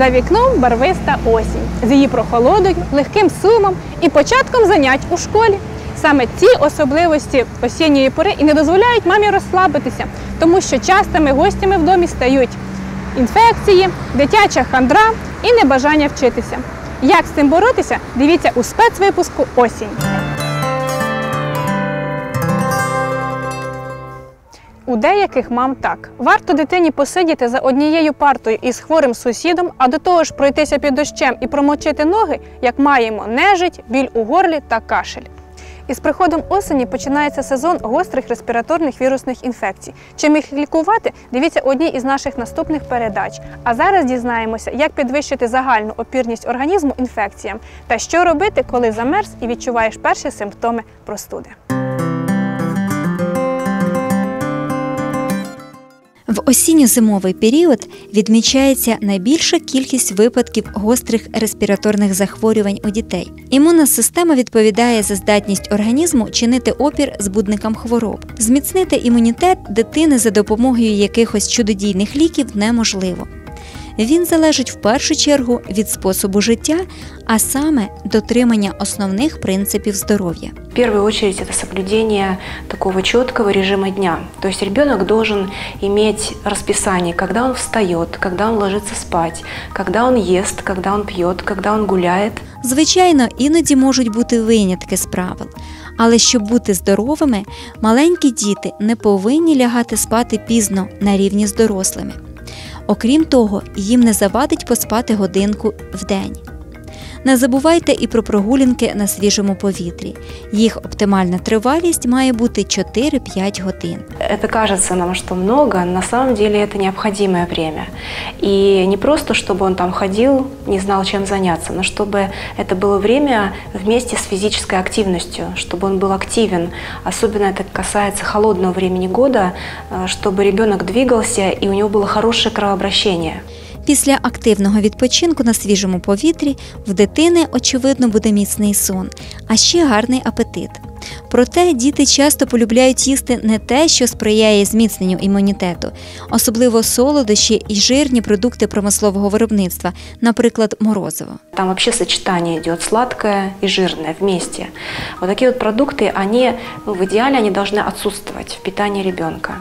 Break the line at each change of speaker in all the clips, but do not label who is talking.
За вікном барвиста осінь з її прохолодою, легким сумом і початком занять у школі. Саме ці особливості осінньої пори і не дозволяють мамі розслабитися, тому що частими гостями в домі стають інфекції, дитяча хандра і небажання вчитися. Як з цим боротися, дивіться у спецвипуску Осінь. У деяких мам так. Варто дитині посидіти за однією партою із хворим сусідом, а до того ж пройтися під дощем і промочити ноги, як маємо нежить, біль у горлі та кашель. Із приходом осені починається сезон гострих респіраторних вірусних інфекцій. Чим їх лікувати, дивіться одній із наших наступних передач. А зараз дізнаємося, як підвищити загальну опірність організму інфекціям та що робити, коли замерз і відчуваєш перші симптоми простуди.
В осінньо-зимовий період відмічається найбільша кількість випадків гострих респіраторних захворювань у дітей. Імунна система відповідає за здатність організму чинити опір збудникам хвороб. Зміцнити імунітет дитини за допомогою якихось чудодійних ліків неможливо. Він залежить в першу чергу від способу життя, а саме дотримання основних принципів здоров'я.
В первую очередь это соблюдение такого четкого режима дня. То есть ребенок должен иметь расписание, когда он встает, когда он ложится спать, когда он ест, когда он пьет, когда он гуляет.
Звичайно, іноді можуть бути винятки з правил. Але щоб бути здоровими, маленькі діти не повинні лягати спати пізно на рівні з дорослими. Окрім того, їм не завадить поспати годинку в день. Не забувайте і про прогулянки на свіжому повітрі. Їх оптимальна тривалість має бути 4-5 годин.
Это кажется нам, что много, на самом деле это необходимое время. И не просто, чтобы он там ходил, не знал, чем заняться, но чтобы это было время вместе с физической активностью, чтобы он был активен. Особенно это касается холодного времени года, э, чтобы ребенок двигался и у него было хорошее кровообращение.
Після активного відпочинку на свіжому повітрі в дитини, очевидно, буде міцний сон, а ще гарний апетит. Проте діти часто полюбляють їсти не те, що сприяє зміцненню імунітету, особливо солодощі і жирні продукти промислового виробництва, наприклад, морозиво.
Там вообще сочетание идет сладкое и жирное вместе. Вот такие вот продукты, они ну, в идеале они должны отсутствовать в питании ребенка.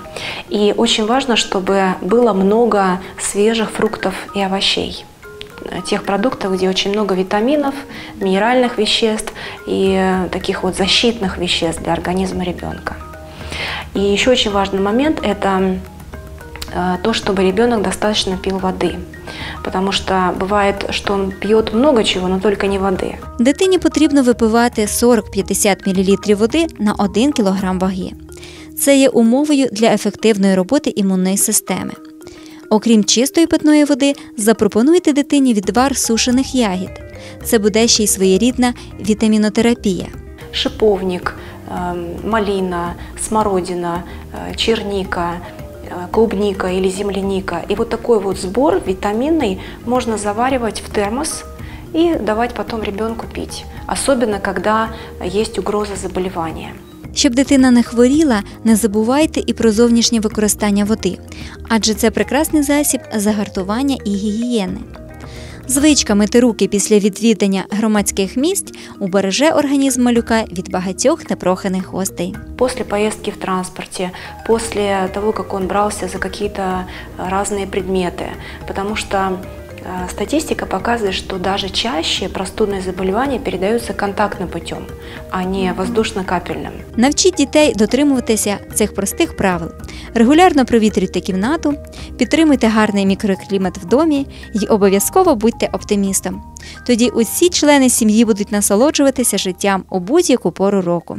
И очень важно, чтобы было много свежих фруктов и овощей тех продуктов, где очень много витаминов, минеральных веществ и э, таких вот защитных веществ для организма ребенка. И еще очень важный момент – это э, то, чтобы ребенок достаточно пил воды. Потому что бывает, что он пьет много чего, но только не воды.
Дитині потрібно випивати 40-50 мл води на 1 кг ваги. Це є умовою для ефективної роботи імунної системи. Окрім чистої питної води, запропонуйте дитині відвар сушених ягід. Це буде ще й своєрідна вітамінотерапія.
Шиповник, эм, малина, смородина, э, черника, э, клубника или земляника. И вот такой вот сбор витаминный можно заваривать в термос и давать потом ребенку пить. Особенно, когда есть угроза заболевания.
Щоб дитина не хворіла, не забувайте і про зовнішнє використання води, адже це прекрасний засіб загартування і гігієни. Звичка мити руки після відвідання громадських місць убереже організм малюка від багатьох непроханих гостей.
После поездки в транспорте, после того, как он брался за какие-то э, разные предметы, потому что э, статистика показывает, что даже чаще простудные заболевания передаются контактным путем, а не воздушно-капельным.
Навчіть дітей дотримуватися цих простих правил. Регулярно провітрюйте кімнату, підтримуйте гарний мікроклімат в домі і обов'язково будьте оптимістом. Тоді усі члени сім'ї будуть насолоджуватися життям у будь-яку пору року.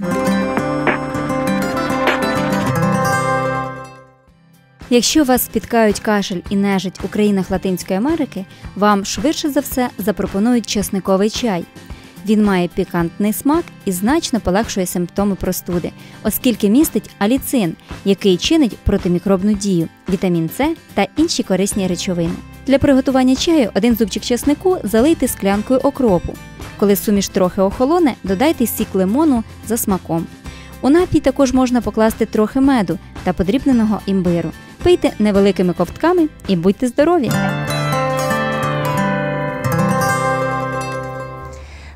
Якщо вас спіткають кашель і нежить у країнах Латинської Америки, вам швидше за все запропонують чесниковий чай. Він має пікантний смак і значно полегшує симптоми простуди, оскільки містить аліцин, який чинить протимікробну дію, вітамін С та інші корисні речовини. Для приготування чаю один зубчик чеснику залийте склянкою окропу. Коли суміш трохи охолоне, додайте сік лимону за смаком. У напій також можна покласти трохи меду та подрібненого імбиру. Пийте невеликими ковтками і будьте здорові!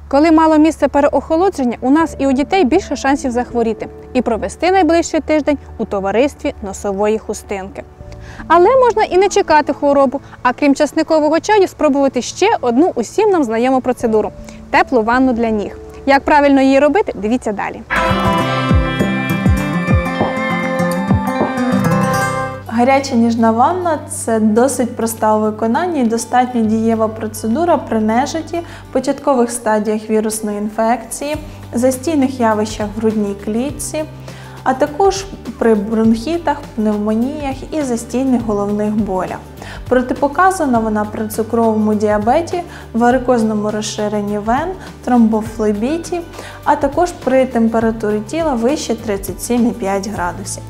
Коли мало місце переохолодження, у нас і у дітей більше шансів захворіти і провести найближчий тиждень у товаристві носової хустинки. Але можна і не чекати хворобу, а крім часникового чаю, спробувати ще одну усім нам знайому процедуру теплу ванну для ніг. Як правильно її робити, дивіться далі.
Гаряча ніжна ванна це досить проста у виконанні і достатньо дієва процедура при нежиті, початкових стадіях вірусної інфекції, застійних явищах в грудній клітці, а також при бронхітах, пневмоніях і застійних головних болях. Протипоказана вона при цукровому діабеті, варикозному розширенні вен, тромбофлебіті, а також при температурі тіла вище 37,5 градусів.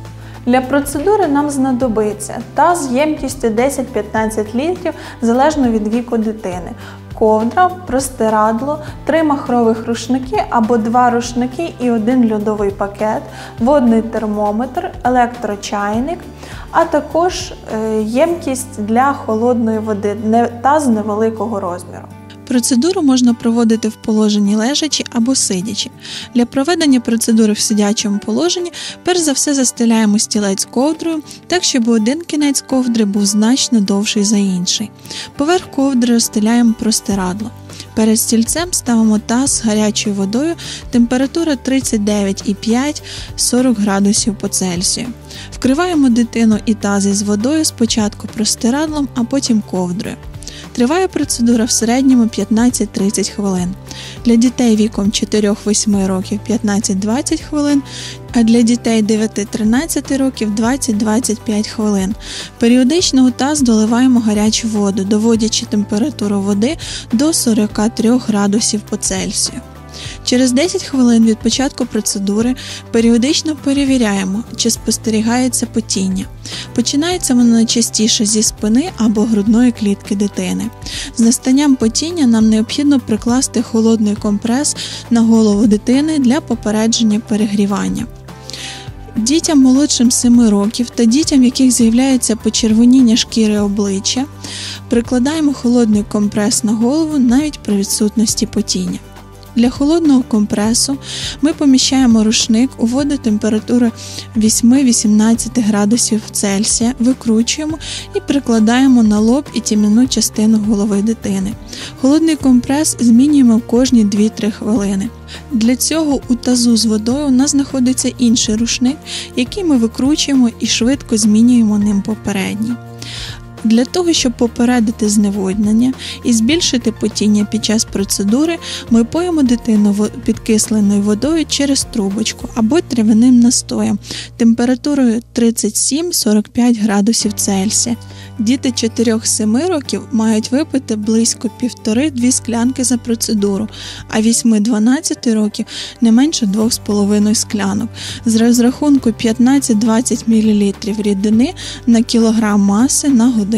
Для процедури нам знадобиться таз з ємкістю 10-15 літрів залежно від віку дитини. Ковдра, простирадло, три махрових рушники або два рушники і один льодовий пакет, водний термометр, електрочайник, а також е, ємкість для холодної води, таз невеликого розміру.
Процедуру можна проводити в положенні лежачі або сидячи. Для проведення процедури в сидячому положенні перш за все застеляємо стілець ковдрою, так щоб один кінець ковдри був значно довший за інший. Поверх ковдри розстеляємо простирадло. Перед стільцем ставимо таз з гарячою водою, температура 39,5-40 градусів по Цельсію. Вкриваємо дитину і таз із водою спочатку простирадлом, а потім ковдрою. Триває процедура в середньому 15-30 хвилин. Для дітей віком 4-8 років 15-20 хвилин, а для дітей 9-13 років 20-25 хвилин. Періодично у таз доливаємо гарячу воду, доводячи температуру води до 43 градусів по Цельсію. Через 10 хвилин від початку процедури періодично перевіряємо, чи спостерігається потіння. Починається воно найчастіше зі спини або грудної клітки дитини. З настанням потіння нам необхідно прикласти холодний компрес на голову дитини для попередження перегрівання. Дітям молодшим 7 років та дітям, в яких з'являється почервоніння шкіри обличчя, прикладаємо холодний компрес на голову навіть при відсутності потіння. Для холодного компресу ми поміщаємо рушник у воду температури 8-18 градусів Цельсія, викручуємо і прикладаємо на лоб і тім'яну частину голови дитини. Холодний компрес змінюємо кожні 2-3 хвилини. Для цього у тазу з водою у нас знаходиться інший рушник, який ми викручуємо і швидко змінюємо ним попередній. Для того, щоб попередити зневоднення і збільшити потіння під час процедури, ми поїмо дитину підкисленою водою через трубочку або травяним настоєм температурою 37-45 градусів Цельсія. Діти 4-7 років мають випити близько 1,5-2 склянки за процедуру, а 8-12 років не менше 2,5 склянок з розрахунку 15-20 мл рідини на кілограм маси на годину.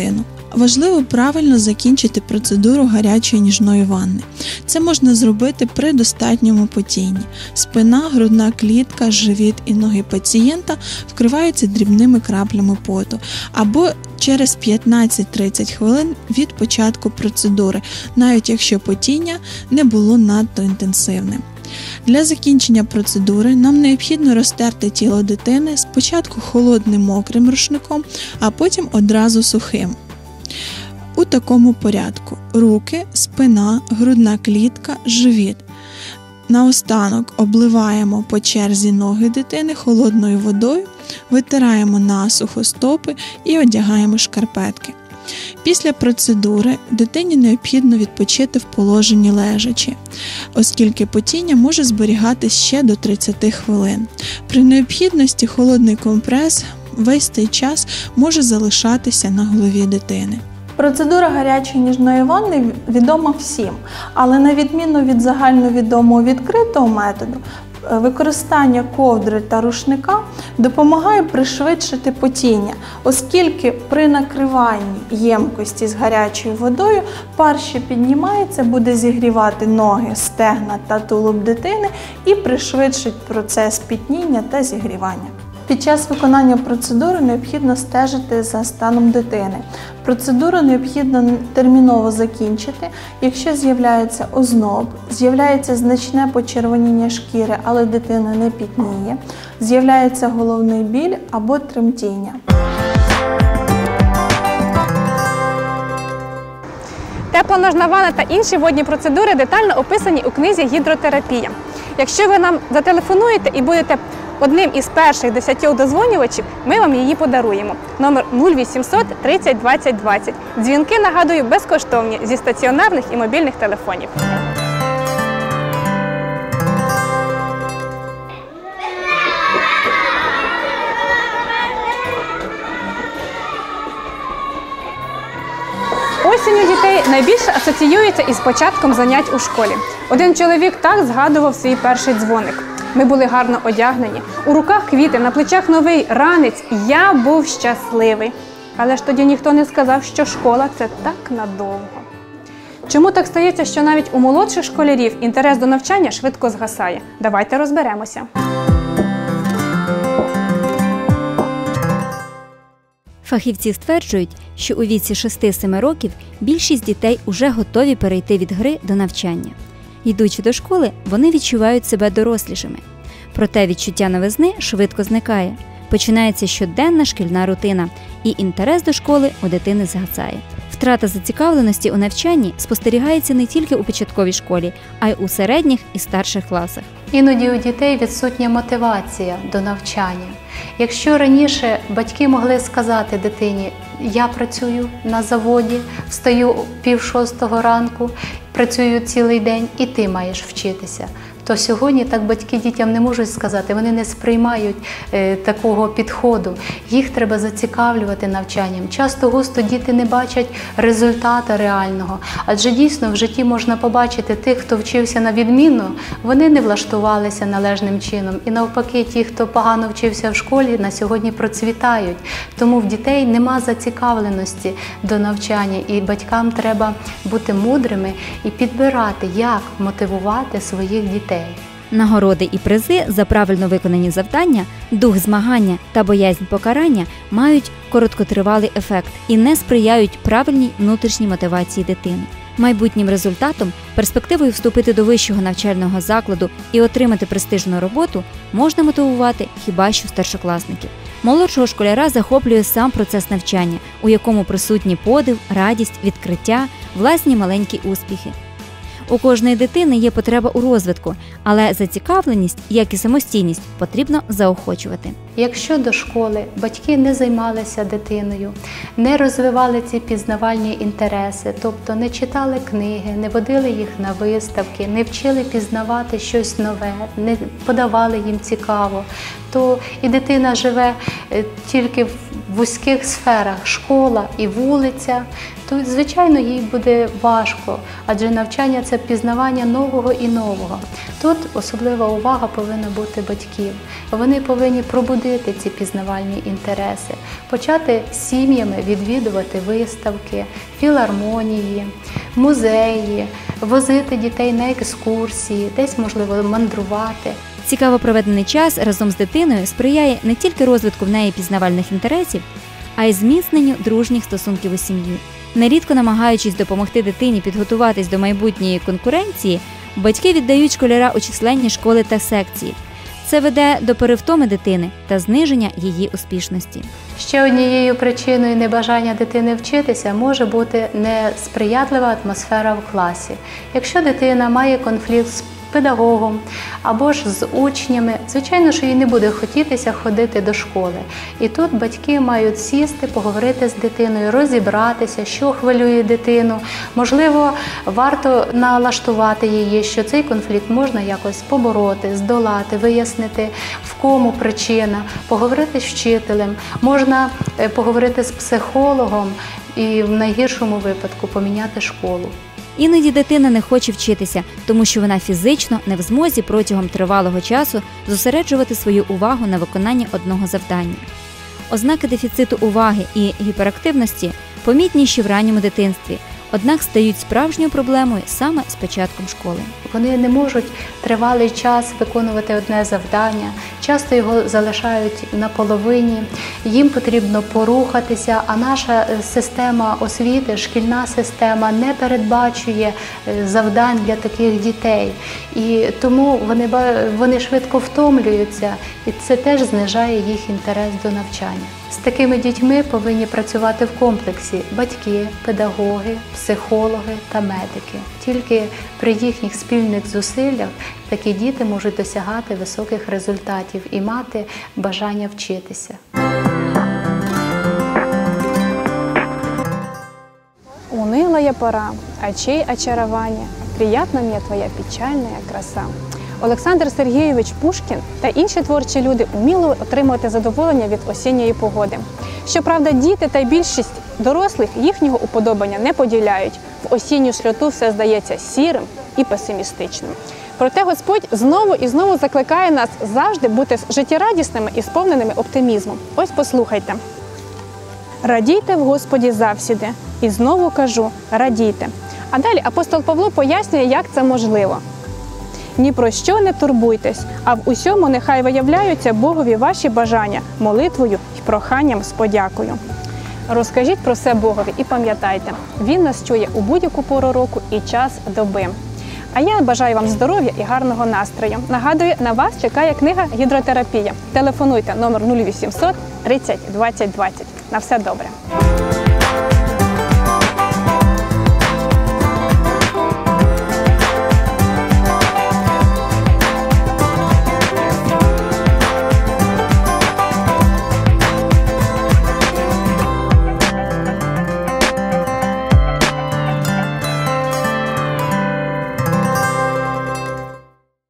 Важливо правильно закінчити процедуру гарячої ніжної ванни. Це можна зробити при достатньому потінні. Спина, грудна клітка, живіт і ноги пацієнта вкриваються дрібними краплями поту або через 15-30 хвилин від початку процедури, навіть якщо потіння не було надто інтенсивним. Для закінчення процедури нам необхідно розтерти тіло дитини спочатку холодним мокрим рушником, а потім одразу сухим. У такому порядку: руки, спина, грудна клітка, живіт. Наостанок обливаємо по черзі ноги дитини холодною водою, витираємо насухо стопи і одягаємо шкарпетки. Після процедури дитині необхідно відпочити в положенні лежачі, оскільки потіння може зберігатись ще до 30 хвилин. При необхідності холодний компрес весь цей час може залишатися на голові дитини.
Процедура гарячої ніжної ванни відома всім, але на відміну від загальновідомого відкритого методу, використання ковдри та рушника допомагає пришвидшити потіння, оскільки при накриванні ємкості з гарячою водою пар, що піднімається, буде зігрівати ноги, стегна та тулуб дитини і пришвидшить процес пітніння та зігрівання. Під час виконання процедури необхідно стежити за станом дитини. Процедуру необхідно терміново закінчити, якщо з'являється озноб, з'являється значне почервоніння шкіри, але дитина не пітніє, з'являється головний біль або тремтіння.
Теплоножна ванна та інші водні процедури детально описані у книзі Гідротерапія. Якщо ви нам зателефонуєте і будете одним із перших десятьох дозвонювачів, ми вам її подаруємо. Номер 0800 30 20 20. Дзвінки, нагадую, безкоштовні зі стаціонарних і мобільних телефонів. Осінь у дітей найбільше асоціюється із початком занять у школі. Один чоловік так згадував свій перший дзвоник. Ми були гарно одягнені, у руках квіти, на плечах новий ранець. Я був щасливий. Але ж тоді ніхто не сказав, що школа це так надовго. Чому так стається, що навіть у молодших школярів інтерес до навчання швидко згасає? Давайте розберемося.
Фахівці стверджують, що у віці 6-7 років більшість дітей уже готові перейти від гри до навчання. Йдучи до школи, вони відчувають себе дорослішими. Проте відчуття новизни швидко зникає. Починається щоденна шкільна рутина, і інтерес до школи у дитини згасає. Втрата зацікавленості у навчанні спостерігається не тільки у початковій школі, а й у середніх і старших класах.
Іноді у дітей відсутня мотивація до навчання. Якщо раніше батьки могли сказати дитині, я працюю на заводі, встаю пів шостого ранку, працюю цілий день, і ти маєш вчитися. То сьогодні так батьки дітям не можуть сказати, вони не сприймають е, такого підходу. Їх треба зацікавлювати навчанням. Часто густо діти не бачать результата реального, адже дійсно в житті можна побачити тих, хто вчився на відмінно, вони не влаштувалися належним чином. І навпаки, ті, хто погано вчився в школі, на сьогодні процвітають. Тому в дітей нема зацікавленості до навчання, і батькам треба бути мудрими і підбирати, як мотивувати своїх дітей.
Нагороди і призи за правильно виконані завдання, дух змагання та боязнь покарання мають короткотривалий ефект і не сприяють правильній внутрішній мотивації дитини. Майбутнім результатом, перспективою вступити до вищого навчального закладу і отримати престижну роботу можна мотивувати хіба що старшокласників. Молодшого школяра захоплює сам процес навчання, у якому присутні подив, радість, відкриття, власні маленькі успіхи. У кожної дитини є потреба у розвитку, але зацікавленість, як і самостійність, потрібно заохочувати.
Якщо до школи батьки не займалися дитиною, не розвивали ці пізнавальні інтереси, тобто не читали книги, не водили їх на виставки, не вчили пізнавати щось нове, не подавали їм цікаво, то і дитина живе е, тільки в вузьких сферах школа і вулиця, то звичайно їй буде важко, адже навчання це пізнавання нового і нового. Тут особлива увага повинна бути батьків. Вони повинні пробудити ці пізнавальні інтереси, почати сім'ями відвідувати виставки, філармонії, музеї, возити дітей на екскурсії, десь можливо мандрувати.
Цікаво проведений час разом з дитиною сприяє не тільки розвитку в неї пізнавальних інтересів, а й зміцненню дружніх стосунків у сім'ї. Нерідко намагаючись допомогти дитині підготуватись до майбутньої конкуренції, батьки віддають школяра у численні школи та секції. Це веде до перевтоми дитини та зниження її успішності.
Ще однією причиною небажання дитини вчитися може бути несприятлива атмосфера в класі. Якщо дитина має конфлікт з педагогом або ж з учнями, звичайно, що їй не буде хотітися ходити до школи. І тут батьки мають сісти, поговорити з дитиною, розібратися, що хвилює дитину. Можливо, варто налаштувати її, що цей конфлікт можна якось побороти, здолати, вияснити, в кому причина, поговорити з вчителем, можна е, поговорити з психологом і в найгіршому випадку поміняти школу.
Іноді дитина не хоче вчитися, тому що вона фізично не в змозі протягом тривалого часу зосереджувати свою увагу на виконанні одного завдання. Ознаки дефіциту уваги і гіперактивності помітніші в ранньому дитинстві, однак стають справжньою проблемою саме з початком школи.
Вони не можуть тривалий час виконувати одне завдання, часто його залишають на половині, їм потрібно порухатися, а наша е, система освіти, шкільна система не передбачує е, завдань для таких дітей. І тому вони, вони швидко втомлюються, і це теж знижає їх інтерес до навчання. З такими дітьми повинні працювати в комплексі батьки, педагоги, психологи та медики. Тільки при їхніх спільних зусиллях такі діти можуть досягати високих результатів і мати бажання вчитися.
Унылая пора, очей очарование, приятна мне твоя печальная краса. Олександр Сергійович Пушкін та інші творчі люди вміли отримувати задоволення від осінньої погоди. Щоправда, діти та більшість дорослих їхнього уподобання не поділяють. В осінню шлюту все здається сірим і песимістичним. Проте Господь знову і знову закликає нас завжди бути життєрадісними і сповненими оптимізмом. Ось послухайте. Радійте в Господі завсіди. І знову кажу: радійте. А далі апостол Павло пояснює, як це можливо. Ні про що не турбуйтесь, а в усьому нехай виявляються Богові ваші бажання молитвою і проханням з подякою. Розкажіть про це Богові і пам'ятайте, Він нас чує у будь-яку пору року і час доби. А я бажаю вам здоров'я і гарного настрою. Нагадую, на вас чекає книга Гідротерапія. Телефонуйте номер 0800 30 20 20. На все добре.